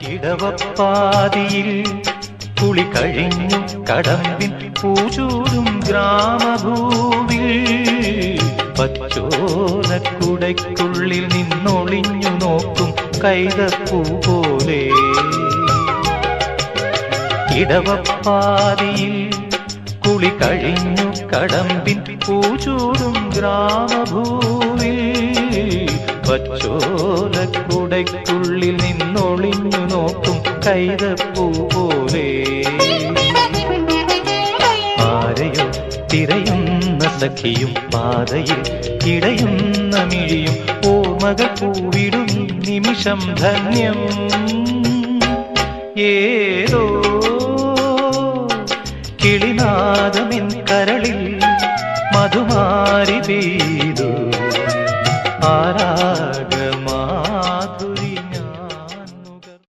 ഇടവപ്പാതിയിൽ കുളി കഴിഞ്ഞു കടമ്പിൻ പൂചൂടും ഗ്രാമഭൂവിൽ പച്ചോലക്കുടയ്ക്കുള്ളിൽ നിന്നൊളിഞ്ഞു നോക്കും കൈതപ്പൂ പോലെ. ഇടവപ്പാതിയിൽ കുളി കഴിഞ്ഞു കടമ്പിൻ പൂചൂടും ഗ്രാമഭൂവിൽ പച്ചോലക്കുടയ്ക്കുള്ളിൽ നിന്നൊളിഞ്ഞു നോക്കും കൈതപ്പൂ പോലെ. ആരെയോ തിരയുന്ന സഖിയും പാതയിൽ കിടയുന്ന മിഴിയും ഓർമ്മകൾ പൂവിടും നിമിഷം ധന്യം. ഏതോ കിളിനാദമിൻ കരളിൽ മധുമാരി പെയ്തു. रागव